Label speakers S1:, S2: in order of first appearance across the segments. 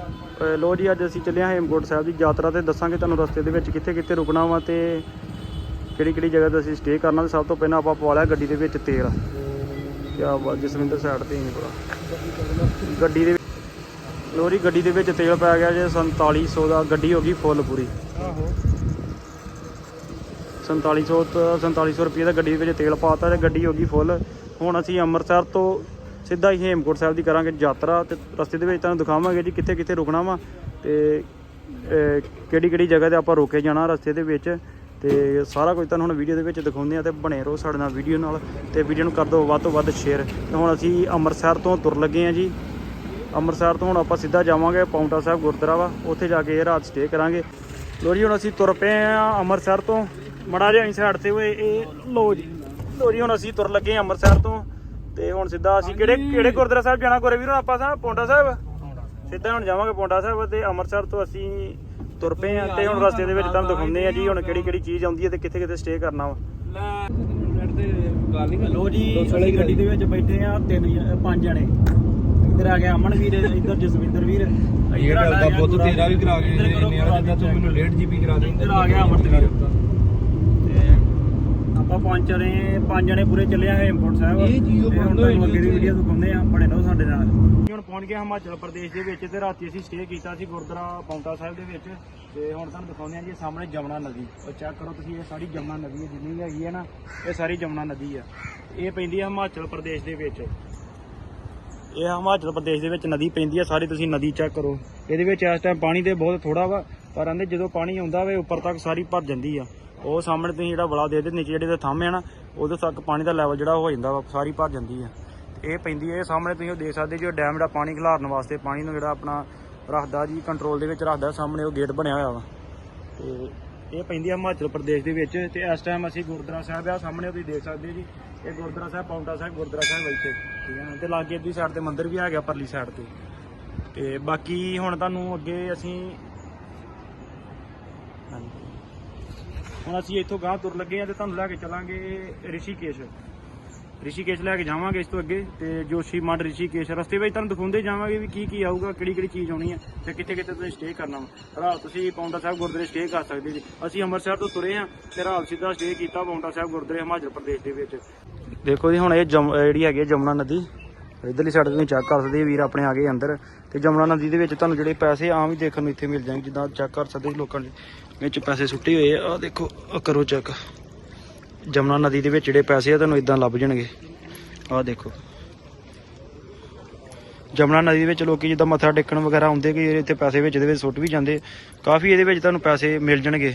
S1: ਅ, ਲੋ ਜੀ ਅੱਜ ਅਸੀਂ ਚੱਲੇ ਹਾਂ ਹੇਮਕੋਟ ਸਾਹਿਬ ਦੀ ਯਾਤਰਾ ਤੇ। ਦੱਸਾਂਗੇ ਤੁਹਾਨੂੰ ਰਸਤੇ ਦੇ ਵਿੱਚ ਕਿੱਥੇ ਕਿੱਥੇ ਰੁਕਣਾ ਵਾ ਤੇ ਕਿਹੜੀ ਕਿਹੜੀ ਜਗ੍ਹਾ ਤੇ ਅਸੀਂ ਸਟੇ ਕਰਨਾ ਤੇ ਸਭ ਤੋਂ ਪਹਿਲਾਂ ਆਪਾਂ ਪਵਾ ਲਿਆ ਗੱਡੀ ਦੇ ਵਿੱਚ ਤੇਲ। ਕਿਆ ਬਾਤ ਜਸਵਿੰਦਰ ਸਾਈਡ ਤੇ ਨਹੀਂ ਪੜਾ ਗੱਡੀ ਦੇ ਲੋ ਜੀ ਗੱਡੀ ਦੇ ਵਿੱਚ ਤੇਲ ਪੈ ਗਿਆ ਜੇ 4700 ਦਾ ਗੱਡੀ ਹੋ ਗਈ ਫੁੱਲ ਪੂਰੀ।
S2: ਆਹੋ
S1: 4700 ਤੋਂ 4700 ਰੁਪਏ ਦਾ ਗੱਡੀ ਦੇ ਵਿੱਚ ਤੇਲ ਪਾਤਾ ਤੇ ਗੱਡੀ ਹੋ ਗਈ ਫੁੱਲ ਹੁਣ ਅਸੀਂ ਅੰਮ੍ਰਿਤਸਰ ਤੋਂ ਸਿੱਧਾ ਹੀ ਹੇਮਕੋਟ ਸਾਹਿਬ ਦੀ ਕਰਾਂਗੇ ਯਾਤਰਾ ਤੇ ਰਸਤੇ ਦੇ ਵਿੱਚ ਤੁਹਾਨੂੰ ਦਿਖਾਵਾਂਗੇ ਜੀ ਕਿੱਥੇ ਕਿੱਥੇ ਰੁਕਣਾ ਵਾ ਤੇ ਕਿਹੜੀ ਕਿਹੜੀ ਜਗ੍ਹਾ ਤੇ ਆਪਾਂ ਰੋਕੇ ਜਾਣਾ ਰਸਤੇ ਦੇ ਵਿੱਚ ਤੇ ਸਾਰਾ ਕੁਝ ਤੁਹਾਨੂੰ ਹੁਣ ਵੀਡੀਓ ਦੇ ਵਿੱਚ ਦਿਖਾਉਂਦੇ ਆ ਤੇ ਬਣੇ ਰਹੋ ਸਾਡੇ ਨਾਲ ਵੀਡੀਓ ਨਾਲ ਤੇ ਵੀਡੀਓ ਨੂੰ ਕਰ ਦਿਓ ਵੱਧ ਤੋਂ ਵੱਧ ਸ਼ੇਅਰ ਤੇ ਹੁਣ ਅਸੀਂ ਅੰਮ੍ਰਿਤਸਰ ਤੋਂ ਤੁਰ ਲੱਗੇ ਆ ਜੀ। ਅੰਮ੍ਰਿਤਸਰ ਤੋਂ ਹੁਣ ਆਪਾਂ ਸਿੱਧਾ ਜਾਵਾਂਗੇ ਪੌਂਟਾ ਸਾਹਿਬ ਗੁਰਦੁਆਰਾ ਵਾ, ਉੱਥੇ ਜਾ ਕੇ ਇਹ ਰਾਤ ਸਟੇ ਕਰਾਂਗੇ। ਲੋ ਜੀ, ਹੁਣ ਅਸੀਂ ਤੁਰ ਪਏ ਆ ਅੰਮ੍ਰਿਤਸਰ ਤੋਂ। ਮੜਾ ਜਿਹਾ ਸਾਈਡ ਤੇ ਹੋਏ, ਇਹ ਲੋ ਜੀ। ਲੋ ਜੀ, ਹੁਣ ਅਸੀਂ ਤੁਰ ਲੱਗੇ ਆ ਅੰਮ੍ਰਿਤਸਰ ਤੋਂ। ਤੇ ਹੁਣ ਸਿੱਧਾ ਅਸੀਂ ਕਿਹੜੇ ਕਿਹੜੇ ਗੁਰਦੁਆਰਾ ਸਾਹਿਬ ਜਾਣਾ ਗੁਰੇ ਵੀਰੋ ਆਪਾਂ ਸਾਹਿਬ। ਪੌਂਟਾ ਸਾਹਿਬ। ਸਿੱਧਾ ਹੁਣ ਜਾਵਾਂਗੇ ਪੌਂਟਾ ਸਾਹਿਬ ਤੇ ਅੰਮ੍ਰਿਤਸਰ ਤੋਂ ਅਸੀਂ ਤੁਰ ਪਏ ਆ ਤੇ ਹੁਣ ਰਸਤੇ ਦੇ ਵਿੱਚ ਤੁਹਾਨੂੰ ਦਿਖਾਉਂਦੇ ਆ ਜੀ ਹੁਣ ਕਿਹੜੀ ਕਿਹੜੀ ਚੀਜ਼ ਆਉਂਦੀ ਹੈ ਤੇ ਕਿੱਥੇ ਕਿੱਥੇ ਸਟੇ ਕਰਨਾ ਵਾ। ਲੋ ਜੀ ਅਸੀਂ ਗੱਡੀ ਦੇ ਵਿੱਚ ਬੈਠੇ ਆ ਤਿੰਨ ਪੰਜ ਜਣੇ। ਇੱਧਰ ਆ ਗਿਆ ਅਮਨ ਵੀਰ ਇੱਧਰ ਜਸਵਿੰਦਰ ਵੀਰ।
S2: ਇਹ ਗੱਲ ਦਾ ਬੁੱਧ ਤੇਰਾ ਵੀ ਕਰਾ ਕੇ ਦੇ ਇੰਨੇ ਵਾਲਾ ਜਿੰਨਾ ਤੂੰ ਮੈਨੂੰ 1.5 ਜੀਬੀ ਕਰਾ ਦੇ
S1: ਇੱਧਰ ਆ ਗਿਆ ਅਮਨ ਵੀਰ। ਆਪਾਂ ਪੰਜ ਜਣੇ ਪੰਜ ਜਣੇ ਪੂਰੇ ਚੱਲੇ ਆ ਹੇਮਕੋਟ ਸਾਹਿਬ।
S2: ਇਹ ਜੀਓ ਬੰਦ
S1: ਤੁਹਾਨੂੰ ਅੱਗੇ ਦੀ। ਵੀਡੀਓ ਦਿਖਾਉਂਦੇ ਆ ਬਣੇ ਰਹੋ ਸਾਡੇ ਨਾਲ। ਹੁਣ ਪਹੁੰਚ ਗਏ ਹਿਮਾਚਲ ਪ੍ਰਦੇਸ਼ ਦੇ ਵਿੱਚ ਤੇ ਰਾਤੀ ਅਸੀਂ ਸਟੇ ਕੀਤਾ ਸੀ ਗੁਰਦੁਆਰਾ ਪੌਂਟਾ ਸਾਹਿਬ ਦੇ ਵਿੱਚ। ਤੇ ਹੁਣ ਤੁਹਾਨੂੰ ਦਿਖਾਉਂਦੇ ਆ ਜੀ ਸਾਹਮਣੇ ਜਮਨਾ ਨਦੀ। ਉਹ ਚੈੱਕ ਕਰੋ ਤੁਸੀਂ ਇਹ ਸਾਰੀ ਜਮਨਾ ਨਦੀ ਹੈ ਜਿੰਨੀ ਵੀ ਹੈਗੀ ਹੈ ਨਾ ਇਹ ਸਾਰੀ ਜਮਨਾ ਨਦੀ ਆ। ਇਹ ਪੈਂਦੀ ਹੈ ਹਿਮਾਚਲ ਪ੍ਰਦੇਸ਼ ਦੇ ਵਿੱਚ। ਇਹ ਹਿਮਾਚਲ ਪ੍ਰਦੇਸ਼ ਦੇ ਵਿੱਚ ਨਦੀ ਪੈਂਦੀ ਹੈ ਸਾਰੀ ਤੁਸੀਂ ਨਦੀ ਚੈੱਕ ਕਰੋ। ਇਹਦੇ ਵਿੱਚ ਇਸ ਟਾਈਮ ਪਾਣੀ ਤੇ ਬਹੁਤ ਥੋੜਾ ਵਾ ਪਰ ਆਂਦੇ ਜਦੋਂ ਪਾਣੀ ਆਉਂਦਾ ਵੇ, ਉੱਪਰ ਤੱਕ ਸਾਰੀ ਭਰ ਜਾਂਦੀ ਆ। ਉਹ ਸਾਹਮਣੇ ਤੁਸੀਂ ਜਿਹੜਾ ਬਲਾ ਦੇ ਦੇ ਨੀਚੇ ਜਿਹੜੇ ਦੇ ਥੰਮ ਆ ਨਾ ਉਦੋਂ ਤੱਕ ਪਾਣੀ ਦਾ ਲੈਵਲ ਜਿਹੜਾ ਹੋ ਜਾਂਦਾ ਵਾ, ਸਾਰੀ ਭਰ ਜਾਂਦੀ ਆ। ਤੇ ਇਹ ਪੈਂਦੀ ਹੈ ਇਹ ਸਾਹਮਣੇ ਤੁਸੀਂ ਉਹ ਦੇਖ ਸਕਦੇ ਜੋ ਡੈਮ ਦਾ ਪਾਣੀ ਖਿਲਾਰਨ ਵਾਸਤੇ ਪਾਣੀ ਨੂੰ ਜਿਹੜਾ ਆਪਣਾ ਰੱਖਦਾ ਜੀ ਕੰਟਰੋਲ ਦੇ ਵਿੱਚ ਰੱਖਦਾ, ਸਾਹਮਣੇ ਉਹ ਗੇਟ ਬਣਿਆ ਹੋਇਆ ਵਾ। ਤੇ ਇਹ ਪੈਂਦੀ ਆ ਹਿਮਾਚਲ ਪ੍ਰਦੇਸ਼ ਦੇ ਵਿੱਚ, ਤੇ ਇਸ ਟਾਈਮ ਅਸੀਂ ਗੁਰਦੁਆਰਾ ਸਾਹਿਬ ਆ, ਸਾਹਮਣੇ ਤੁਸੀਂ ਦੇਖ ਸਕਦੇ ਜੀ, ਇਹ ਗੁਰਦੁਆਰਾ ਸਾਹਿਬ, ਪੌਂਟਾ ਸਾਹਿਬ, ਗੁਰਦੁਆਰਾ ਸਾਹਿਬ ਇੱਥੇ, ਠੀਕ ਹੈ ਨਾ ਤੇ ਲਾਗੇ ਦੀ ਸਾਈਡ ਤੇ ਮੰਦਿਰ ਵੀ ਆ ਗਿਆ ਪਰਲੀ ਸਾਈਡ ਤੇ। ਤੇ ਬਾਕੀ ਹੁਣ ਤੁਹਾਨੂੰ ਅੱਗੇ ਅਸੀਂ ਹੁਣ ਅਸੀਂ ਇੱਥੋਂ ਗਾਂ ਤੁਰ ਲੱਗੇ ਆ ਤੇ ਤੁਹਾਨੂੰ ਲੈ ਕੇ ਚੱਲਾਂਗੇ ਰਿਸ਼ੀਕੇਸ਼। ਰਿਸ਼ੀਕੇਸ਼ ਲੈ ਕੇ ਜਾਵਾਂਗੇ ਇਸ ਤੋਂ ਅੱਗੇ ਤੇ ਜੋਸ਼ੀ ਮੰਡ ਰਿਸ਼ੀਕੇਸ਼ ਰਸਤੇ ਵਿੱਚ ਤੁਹਾਨੂੰ ਦਿਖਾਉਂਦੇ ਜਾਵਾਂਗੇ ਵੀ ਕੀ ਕੀ ਆਊਗਾ ਕਿਹੜੀ ਕਿਹੜੀ ਚੀਜ਼ ਆਉਣੀ ਹੈ ਤੇ ਕਿੱਥੇ ਕਿੱਥੇ ਤੁਸੀਂ ਸਟੇ ਕਰਨਾ ਵਾ। ਰਾਤ ਤੁਸੀਂ ਪੌਂਟਾ ਸਾਹਿਬ ਗੁਰਦੁਆਰੇ ਸਟੇ ਕਰ ਸਕਦੇ ਜੀ। ਅਸੀਂ ਅੰਮ੍ਰਿਤਸਰ ਤੋਂ ਤੁਰੇ ਆ ਤੇ ਰਾਤ ਸਿੱਧਾ ਸਟੇ ਕੀਤਾ ਪੌਂਟਾ ਸਾਹਿਬ ਗੁਰਦੁਆਰੇ ਹਿਮਾਚਲ ਪ੍ਰਦੇਸ਼ ਦੇ ਵਿੱਚ। ਦੇਖੋ ਜੀ, ਹੁਣ ਇਹ ਜਮ- ਜਿਹੜੀ ਹੈਗੀ ਹੈ ਜਮਨਾ ਨਦੀ ਇਧਰਲੀ ਸਾਈਡ ਤੁਸੀਂ ਚੈੱਕ ਕਰ ਸਕਦੇ ਵੀਰ ਆਪਣੇ ਆ ਗਏ ਅੰਦਰ। ਤੇ ਜਮਨਾ ਨਦੀ ਦੇ ਵਿੱਚ ਤੁਹਾਨੂੰ ਜਿਹੜੇ ਪੈਸੇ ਆਮ ਹੀ ਦੇਖਣ ਨੂੰ ਇੱਥੇ ਮਿਲ ਜਾਣਗੇ, ਜਿੱਦਾਂ ਚੈੱਕ ਕਰ ਸਕਦੇ ਲੋਕਾਂ ਨੇ ਵਿੱਚ ਪੈਸੇ ਸੁੱਟੇ ਹੋਏ ਆ। ਆਹ ਦੇਖੋ, ਆਹ ਕਰੋ ਚੈੱਕ ਜਮਨਾ ਨਦੀ ਦੇ ਵਿੱਚ ਜਿਹੜੇ ਪੈਸੇ ਆ, ਤੁਹਾਨੂੰ ਇਦਾਂ ਲੱਭ ਜਾਣਗੇ। ਆਹ ਦੇਖੋ। ਜਮਨਾ ਨਦੀ ਦੇ ਵਿੱਚ ਲੋਕੀ ਜਿੱਦਾਂ ਮੱਥਾ ਟੇਕਣ ਵਗੈਰਾ ਆਉਂਦੇ ਕਿ ਇੱਥੇ ਪੈਸੇ ਵਿੱਚ ਦੇ ਵਿੱਚ ਸੁੱਟ ਵੀ ਜਾਂਦੇ। ਕਾਫੀ ਇਹਦੇ ਵਿੱਚ ਤੁਹਾਨੂੰ ਪੈਸੇ ਮਿਲ ਜਾਣਗੇ।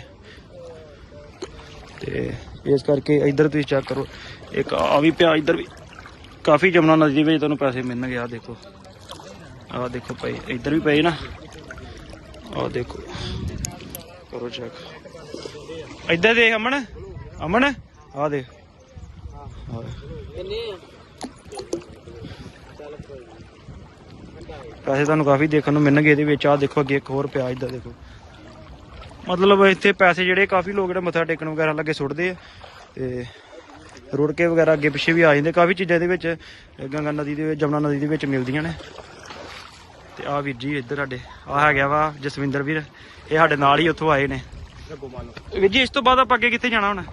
S1: ਤੇ ਇਸ ਕਰਕੇ ਇੱਧਰ ਤੁਸੀਂ ਚੈੱਕ ਕਰੋ। ਇੱਕ ਆ ਵੀ ਪਿਆ ਇੱਧਰ ਵੀ। ਕਾਫੀ ਜਮਨਾ ਨਦੀ ਵਿੱਚ ਤੁਹਾਨੂੰ ਪੈਸੇ ਮਿਲਣਗੇ, ਆਹ ਦੇਖੋ। ਆਹ ਦੇਖੋ ਭਾਈ, ਇੱਧਰ ਵੀ ਪਏ ਨਾ। ਆਹ ਦੇਖੋ। ਕਰੋ ਚੈੱਕ ਇੱਧਰ ਦੇਖ ਅਮਨ ਅਮਨ, ਆਹ ਦੇਖ। ਪੈਸੇ ਤੁਹਾਨੂੰ ਕਾਫੀ ਦੇਖਣ ਨੂੰ ਮਿਲਣਗੇ, ਇਹਦੇ ਵਿੱਚ ਆਹ ਦੇਖੋ ਅੱਗੇ ਇੱਕ ਹੋਰ ਪਿਆ, ਇੱਧਰ ਦੇਖੋ। ਮਤਲਬ ਇੱਥੇ ਪੈਸੇ ਜਿਹੜੇ ਕਾਫੀ ਲੋਕ ਜਿਹੜੇ ਮੱਥਾ ਟੇਕਣ ਵਗੈਰਾ ਲੱਗੇ ਸੁੱਟਦੇ ਆ, ਤੇ ਰੁੜਕੇ ਵਗੈਰਾ ਅੱਗੇ ਪਿੱਛੇ ਵੀ ਆ ਜਾਂਦੇ ਕਾਫੀ ਚੀਜ਼ਾਂ ਇਹਦੇ ਵਿੱਚ ਗੰਗਾ ਨਦੀ ਦੇ ਵਿੱਚ ਜਮਨਾ ਨਦੀ ਦੇ ਵਿੱਚ ਮਿਲਦੀਆਂ ਨੇ। ਤੇ ਆ ਵੀਰ ਜੀ ਇੱਧਰ ਸਾਡੇ ਆ ਹੈਗਾ ਵਾ ਜਸਵਿੰਦਰ ਵੀਰ ਇਹ ਸਾਡੇ ਨਾਲ ਹੀ ਉੱਥੋਂ ਆਏ ਨੇ। ਵੀਰ ਜੀ ਇਸ ਤੋਂ ਬਾਅਦ ਆਪਾਂ ਅੱਗੇ ਕਿੱਥੇ ਜਾਣਾ ਹੁਣ?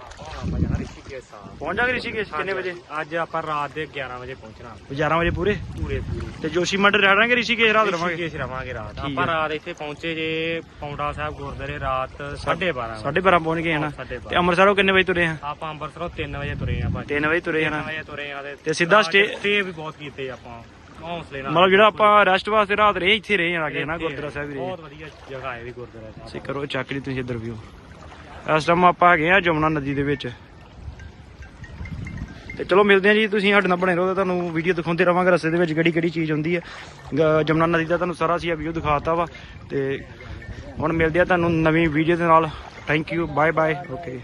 S2: ਰਿਸ਼ੀਕੇਸ਼ ਸਾਹਿਬ
S1: ਪਹੁੰਚ ਜਾਗੇ ਰਿਸ਼ੀਕੇਸ਼ ਕਿੰਨੇ ਵਜੇ
S2: ਅੱਜ ਆਪਾਂ ਰਾਤ ਦੇ 11 ਵਜੇ ਪਹੁੰਚਣਾ
S1: 11 ਵਜੇ ਪੂਰੇ
S2: ਪੂਰੇ ਪੂਰੇ
S1: ਤੇ ਜੋਸ਼ੀ ਮੰਡ ਰਹਿ ਰਾਂਗੇ ਰਿਸ਼ੀਕੇਸ਼ ਰਾਤ ਰਵਾਂਗੇ
S2: ਰਿਸ਼ੀਕੇਸ਼ ਰਵਾਂਗੇ ਰਾਤ ਆਪਾਂ। ਰਾਤ ਇੱਥੇ ਪਹੁੰਚੇ ਜੇ ਪੌਂਡਾ ਸਾਹਿਬ ਗੁਰਦੁਆਰੇ ਰਾਤ 12:30
S1: ਸਾਢੇ 12 ਪਹੁੰਚ ਗਏ ਹਨਾ। ਤੇ ਅੰਮ੍ਰਿਤਸਰੋਂ ਕਿੰਨੇ ਵਜੇ ਤੁਰੇ ਆ
S2: ਆਪਾਂ ਅੰਮ੍ਰਿਤਸਰੋਂ 3 ਵਜੇ ਤੁਰੇ ਆ ਭਾਜੀ
S1: 3 ਵਜੇ ਤੁਰੇ ਆ
S2: 3
S1: ਨਾ
S2: ਵਜੇ ਤੁਰੇ ਆ
S1: ਤੇ ਸਿੱਧਾ
S2: ਸਟੇ ਵੀ ਬਹੁਤ ਕੀਤੇ ਆਪਾਂ ਹੌਸਲੇ ਨਾਲ
S1: ਮਤਲਬ ਜਿਹੜਾ ਆਪਾਂ ਰੈਸਟ ਵਾਸਤੇ ਰਾਤ ਰਹੇ ਇੱਥੇ ਰਹੇ ਆ ਕੇ ਨਾ ਗੁਰਦੁਆਰਾ ਸਾਹਿਬ ਰਹੇ
S2: ਬਹੁਤ ਵਧੀਆ ਜਗ੍ਹਾ ਹੈ ਵੀ ਗੁਰਦੁਆਰਾ
S1: ਸੇ
S2: ਸਾਹਿਬ
S1: ਕਰੋ ਚੱਕ ਲਈ ਤੁਸੀਂ ਇੱਧਰ ਵੀਓ ਇਸ ਟਾਈਮ ਆਪਾਂ ਹੈਗੇ ਆ ਜਮਨਾ ਨਦੀ ਦੇ ਵਿੱਚ ਤੇ ਚਲੋ ਮਿਲਦੇ ਆ ਜੀ, ਤੁਸੀਂ ਸਾਡੇ ਨਾਲ ਬਣੇ ਰਹੋ ਤਾਂ ਤੁਹਾਨੂੰ ਵੀਡੀਓ ਦਿਖਾਉਂਦੇ ਰਵਾਂਗੇ, ਰਸਤੇ ਦੇ ਵਿੱਚ ਕਿਹੜੀ ਕਿਹੜੀ ਚੀਜ਼ ਹੁੰਦੀ ਹੈ। ਗ- ਜਮਨਾ ਨਦੀ ਦਾ ਤੁਹਾਨੂੰ ਸਾਰਾ ਅਸੀਂ ਵੀਡੀਓ ਦਿਖਾਤਾ ਵਾ ਤੇ ਹੁਣ ਮਿਲਦੇ ਆ ਤੁਹਾਨੂੰ ਨਵੀਂ ਵੀਡੀਓ ਦੇ ਨਾਲ। Thank you bye bye okay